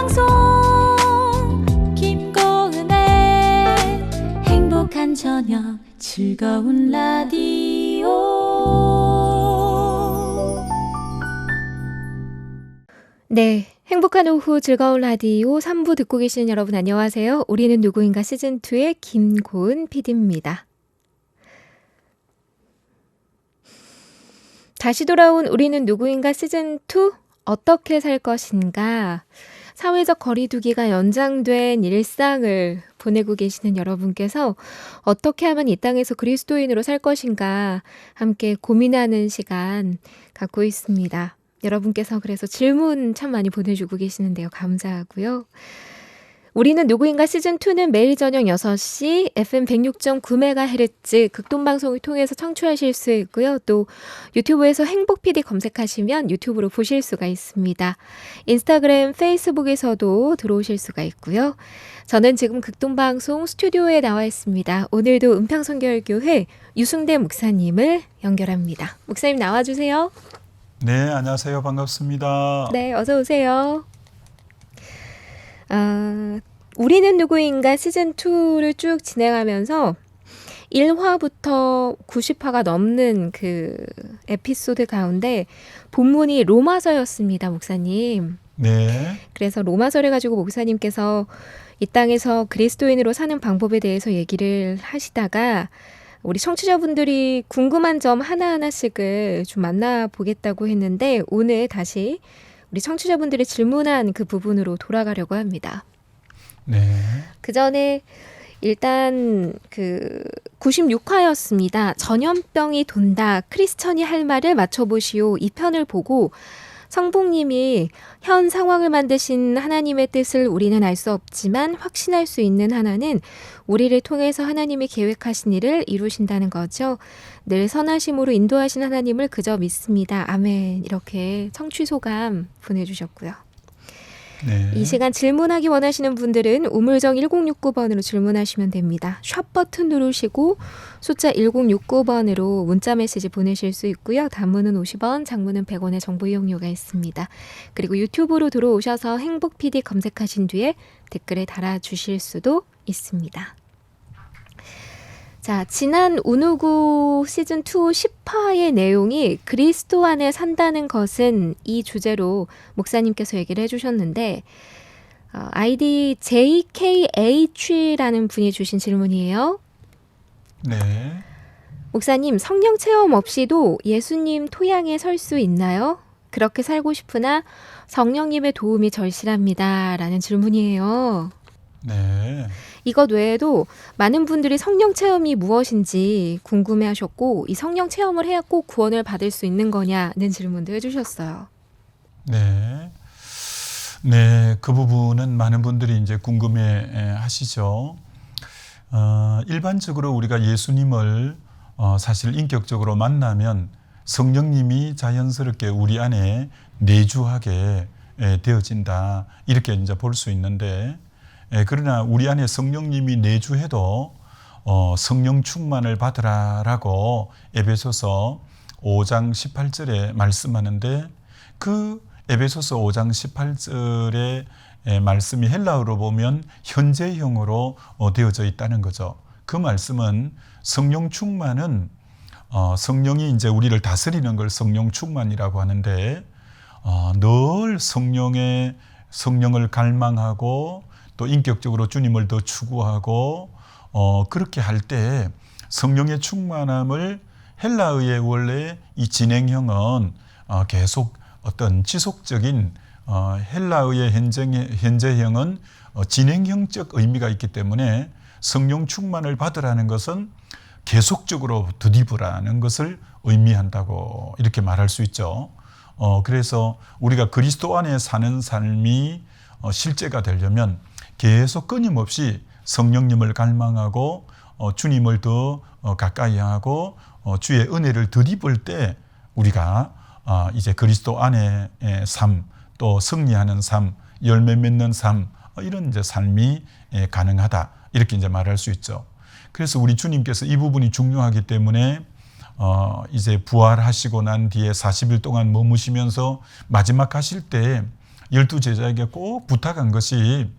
극동방송 김고은의 행복한 저녁 즐거운 라디오 네. 행복한 오후 즐거운 라디오 3부 듣고 계시는 여러분 안녕하세요. 우리는 누구인가 시즌2의 김고은 PD입니다. 다시 돌아온 우리는 누구인가 시즌2 어떻게 살 것인가 사회적 거리두기가 연장된 일상을 보내고 계시는 여러분께서 어떻게 하면 이 땅에서 그리스도인으로 살 것인가 함께 고민하는 시간 갖고 있습니다. 여러분께서 그래서 질문 참 많이 보내주고 계시는데요. 감사하고요. 우리는 누구인가 시즌2는 매일 저녁 6시 FM 106.9MHz 극동방송을 통해서 청취하실 수 있고요. 또 유튜브에서 행복PD 검색하시면 유튜브로 보실 수가 있습니다. 인스타그램, 페이스북에서도 들어오실 수가 있고요. 저는 지금 극동방송 스튜디오에 나와 있습니다. 오늘도 은평성결교회 유승대 목사님을 연결합니다. 목사님 나와주세요. 네, 안녕하세요. 반갑습니다. 네, 어서 오세요. 아, 우리는 누구인가 시즌 2를 쭉 진행하면서 1화부터 90화가 넘는 그 에피소드 가운데 본문이 로마서였습니다, 목사님. 네. 그래서 로마서를 가지고 목사님께서 이 땅에서 그리스도인으로 사는 방법에 대해서 얘기를 하시다가 우리 청취자분들이 궁금한 점 하나하나씩을 좀 만나보겠다고 했는데 오늘 다시 우리 청취자분들이 질문한 그 부분으로 돌아가려고 합니다. 네. 그 전에 일단 그 96화였습니다. 전염병이 돈다. 크리스천이 할 말을 맞춰보시오. 이 편을 보고 성봉님이 현 상황을 만드신 하나님의 뜻을 우리는 알 수 없지만 확신할 수 있는 하나는 우리를 통해서 하나님이 계획하신 일을 이루신다는 거죠. 늘 선하심으로 인도하신 하나님을 그저 믿습니다. 아멘. 이렇게 청취 소감 보내주셨고요. 네. 이 시간 질문하기 원하시는 분들은 우물정 1069번으로 질문하시면 됩니다. 샵 버튼 누르시고 숫자 1069번으로 문자 메시지 보내실 수 있고요. 단문은 50원, 장문은 100원의 정보 이용료가 있습니다. 그리고 유튜브로 들어오셔서 행복 PD 검색하신 뒤에 댓글에 달아 주실 수도 있습니다. 자, 지난 우누구 시즌 2 10화의 내용이 그리스도 안에 산다는 것은 이 주제로 목사님께서 얘기를 해주셨는데, 어, 아이디 JKH라는 분이 주신 질문이에요. 네. 목사님, 성령 체험 없이도 예수님 토양에 설 수 있나요? 그렇게 살고 싶으나 성령님의 도움이 절실합니다. 라는 질문이에요. 네. 이것 외에도 많은 분들이 성령 체험이 무엇인지 궁금해 하셨고, 이 성령 체험을 해야 꼭 구원을 받을 수 있는 거냐는 질문도 해주셨어요. 네. 네, 그 부분은 많은 분들이 이제 궁금해 하시죠. 어, 일반적으로 우리가 예수님을 어, 사실 인격적으로 만나면 성령님이 자연스럽게 우리 안에 내주하게 에, 되어진다. 이렇게 이제 볼 수 있는데, 에, 그러나 우리 안에 성령님이 내주해도 어, 성령 충만을 받으라라고 에베소서 5장 18절에 말씀하는데 그 에베소서 5장 18절의 말씀이 헬라어로 보면 현재형으로 어, 되어져 있다는 거죠. 그 말씀은 성령 충만은 어, 성령이 이제 우리를 다스리는 걸 성령 충만이라고 하는데 어, 늘 성령의 성령을 갈망하고 또 인격적으로 주님을 더 추구하고 어, 그렇게 할 때 성령의 충만함을 헬라어의 원래 이 진행형은 어, 계속 어떤 지속적인 어, 헬라어의 현재, 현재형은 어, 진행형적 의미가 있기 때문에 성령 충만을 받으라는 것은 계속적으로 드디브라는 것을 의미한다고 이렇게 말할 수 있죠. 어, 그래서 우리가 그리스도 안에 사는 삶이 어, 실제가 되려면 계속 끊임없이 성령님을 갈망하고 어, 주님을 더 어, 가까이 하고 어, 주의 은혜를 드입을 때 우리가 어, 이제 그리스도 안의 삶, 또 승리하는 삶, 열매 맺는 삶 어, 이런 이제 삶이 예, 가능하다 이렇게 이제 말할 수 있죠. 그래서 우리 주님께서 이 부분이 중요하기 때문에 어, 이제 부활하시고 난 뒤에 40일 동안 머무시면서 마지막 하실 때 열두 제자에게 꼭 부탁한 것이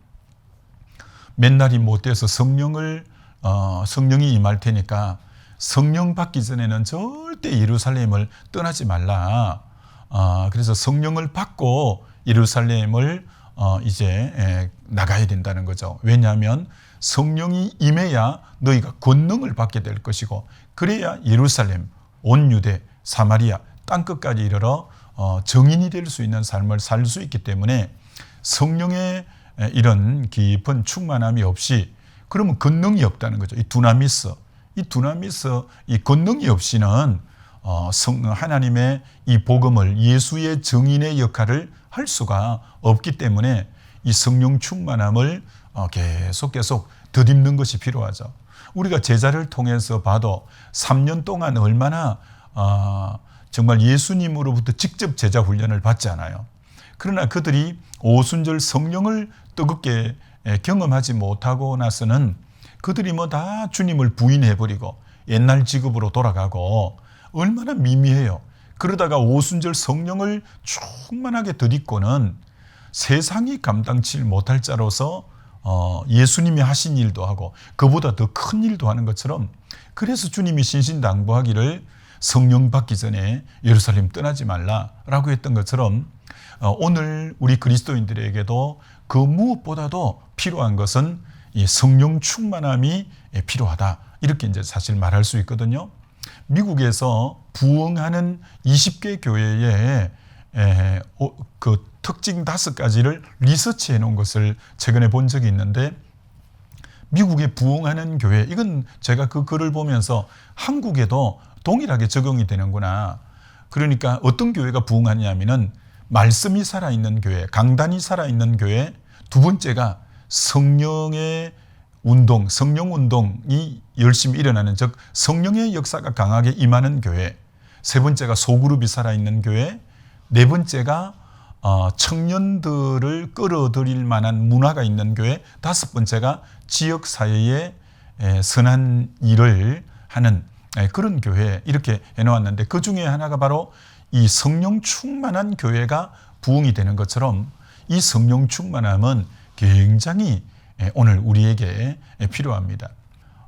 맨날이 못 돼서 성령을 어, 성령이 임할 테니까 성령 받기 전에는 절대 예루살렘을 떠나지 말라. 어, 그래서 성령을 받고 예루살렘을 어, 이제 에, 나가야 된다는 거죠. 왜냐하면 성령이 임해야 너희가 권능을 받게 될 것이고 그래야 예루살렘, 온 유대, 사마리아 땅 끝까지 이르러 어, 정인이 될 수 있는 삶을 살 수 있기 때문에 성령의 에, 이런 깊은 충만함이 없이 그러면 권능이 없다는 거죠. 이 두나미스, 이 두나미스, 이 권능이 없이는 어, 성, 하나님의 이 복음을 예수의 정인의 역할을 할 수가 없기 때문에 이 성령 충만함을 어, 계속 계속 덧입는 것이 필요하죠. 우리가 제자를 통해서 봐도 3년 동안 얼마나 어, 정말 예수님으로부터 직접 제자 훈련을 받지 않아요. 그러나 그들이 오순절 성령을 뜨겁게 에, 경험하지 못하고 나서는 그들이 뭐 다 주님을 부인해버리고 옛날 직업으로 돌아가고 얼마나 미미해요. 그러다가 오순절 성령을 충만하게 덧입고는 세상이 감당치 못할 자로서 어, 예수님이 하신 일도 하고 그보다 더 큰 일도 하는 것처럼 그래서 주님이 신신당부하기를 성령 받기 전에 예루살렘 떠나지 말라라고 했던 것처럼 어, 오늘 우리 그리스도인들에게도 그 무엇보다도 필요한 것은 이 성령 충만함이 필요하다 이렇게 이제 사실 말할 수 있거든요. 미국에서 부흥하는 20개 교회에 에, 어, 그 특징 다섯 가지를 리서치해 놓은 것을 최근에 본 적이 있는데 미국의 부흥하는 교회 이건 제가 그 글을 보면서 한국에도 동일하게 적용이 되는구나. 그러니까 어떤 교회가 부흥하냐면은 말씀이 살아있는 교회, 강단이 살아있는 교회. 두 번째가 성령의 운동, 성령 운동이 열심히 일어나는 즉 성령의 역사가 강하게 임하는 교회. 세 번째가 소그룹이 살아있는 교회. 네 번째가 어, 청년들을 끌어들일 만한 문화가 있는 교회. 다섯 번째가 지역 사회에 선한 일을 하는 그런 교회 이렇게 해놓았는데 그 중에 하나가 바로 이 성령 충만한 교회가 부흥이 되는 것처럼 이 성령 충만함은 굉장히 오늘 우리에게 필요합니다.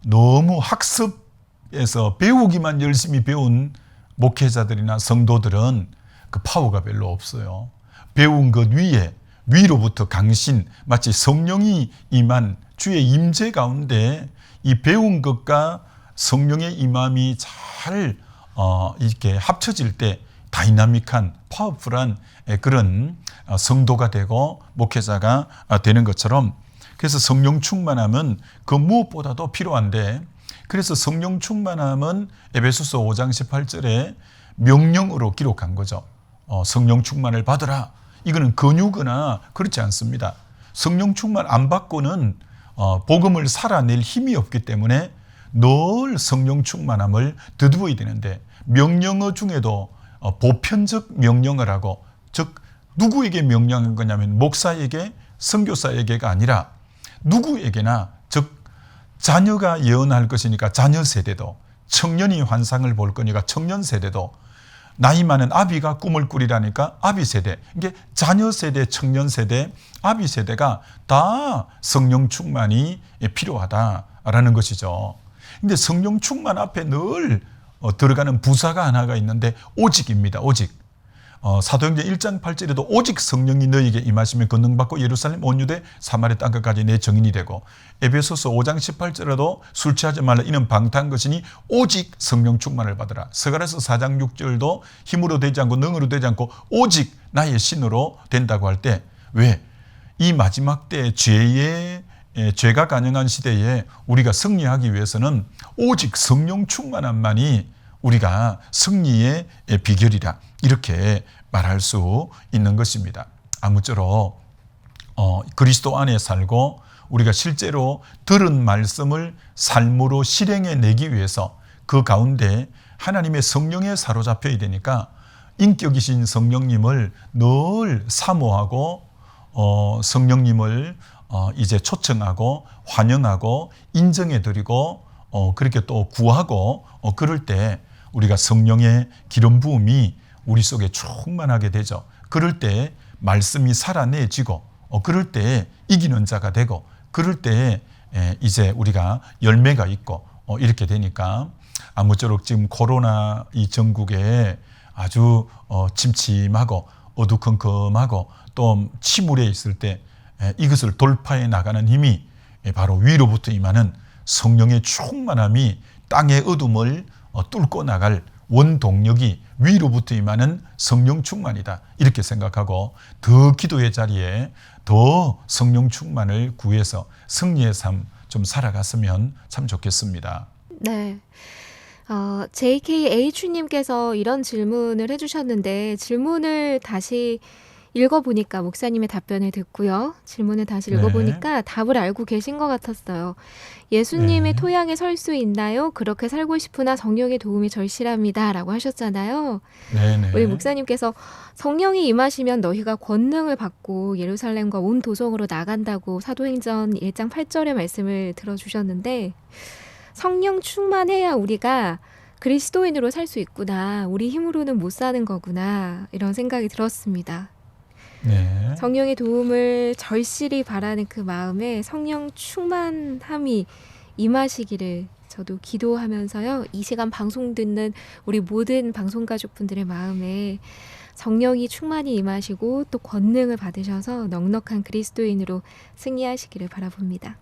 너무 학습에서 배우기만 열심히 배운 목회자들이나 성도들은 그 파워가 별로 없어요. 배운 것 위에 위로부터 강신 마치 성령이 임한 주의 임재 가운데 이 배운 것과 성령의 임함이 잘 어, 이렇게 합쳐질 때 다이나믹한 파워풀한 그런 어, 성도가 되고 목회자가 어, 되는 것처럼 그래서 성령 충만함은 그 무엇보다도 필요한데 그래서 성령 충만함은 에베소서 5장 18절에 명령으로 기록한 거죠. 어, 성령 충만을 받으라. 이거는 근유거나 그렇지 않습니다. 성령 충만 안 받고는 어, 복음을 살아낼 힘이 없기 때문에 늘 성령 충만함을 덧입어야 되는데 명령어 중에도 어, 보편적 명령을 하고 즉 누구에게 명령한 거냐면 목사에게 선교사에게가 아니라 누구에게나 즉 자녀가 예언할 것이니까 자녀 세대도 청년이 환상을 볼 거니까 청년 세대도 나이 많은 아비가 꿈을 꾸리라니까 아비 세대 이게 자녀 세대 청년 세대 아비 세대가 다 성령 충만이 필요하다라는 것이죠. 근데 성령 충만 앞에 늘 어, 들어가는 부사가 하나가 있는데 오직입니다. 오직. 어, 사도행전 1장 8절에도 오직 성령이 너에게 임하시면 권능 받고 예루살렘 온 유대 사마리 땅 끝까지 내 정인이 되고 에베소서 5장 18절에도 술 취하지 말라 이는 방탕한 것이니 오직 성령 충만을 받으라. 서가라서 4장 6절도 힘으로 되지 않고 능으로 되지 않고 오직 나의 신으로 된다고 할 때 왜? 이 마지막 때 죄의 죄가 가능한 시대에 우리가 승리하기 위해서는 오직 성령 충만함만이 우리가 승리의 비결이다. 이렇게 말할 수 있는 것입니다. 아무쪼록 어, 그리스도 안에 살고 우리가 실제로 들은 말씀을 삶으로 실행해 내기 위해서 그 가운데 하나님의 성령에 사로잡혀야 되니까 인격이신 성령님을 늘 사모하고 어, 성령님을 어, 이제 초청하고 환영하고 인정해드리고 어, 그렇게 또 구하고 어, 그럴 때 우리가 성령의 기름 부음이 우리 속에 충만하게 되죠. 그럴 때 말씀이 살아내지고 어, 그럴 때 이기는 자가 되고 그럴 때 에, 이제 우리가 열매가 있고 어, 이렇게 되니까 아무쪼록 지금 코로나 이 전국에 아주 어, 침침하고 어두컴컴하고 또 침울해 있을 때 에, 이것을 돌파해 나가는 힘이 에, 바로 위로부터 임하는 성령의 충만함이 땅의 어둠을 어, 뚫고 나갈 원동력이 위로부터 임하는 성령 충만이다. 이렇게 생각하고 더 기도의 자리에 더 성령 충만을 구해서 승리의 삶 좀 살아갔으면 참 좋겠습니다. 네. 어, JKH님께서 이런 질문을 해주셨는데 질문을 다시 읽어보니까 목사님의 답변을 듣고요. 질문을 다시 네. 읽어보니까 답을 알고 계신 것 같았어요. 예수님의 네. 토양에 설 수 있나요? 그렇게 살고 싶으나 성령의 도움이 절실합니다. 라고 하셨잖아요. 네네. 우리 목사님께서 성령이 임하시면 너희가 권능을 받고 예루살렘과 온 도성으로 나간다고 사도행전 1장 8절의 말씀을 들어주셨는데 성령 충만해야 우리가 그리스도인으로 살 수 있구나. 우리 힘으로는 못 사는 거구나. 이런 생각이 들었습니다. 네. 성령의 도움을 절실히 바라는 그 마음에 성령 충만함이 임하시기를 저도 기도하면서요. 이 시간 방송 듣는 우리 모든 방송 가족분들의 마음에 성령이 충만히 임하시고 또 권능을 받으셔서 넉넉한 그리스도인으로 승리하시기를 바라봅니다.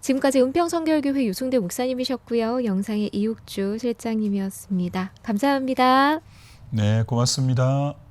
지금까지 은평성결교회 유승대 목사님이셨고요. 영상의 이육주 실장님이었습니다. 감사합니다. 네, 고맙습니다.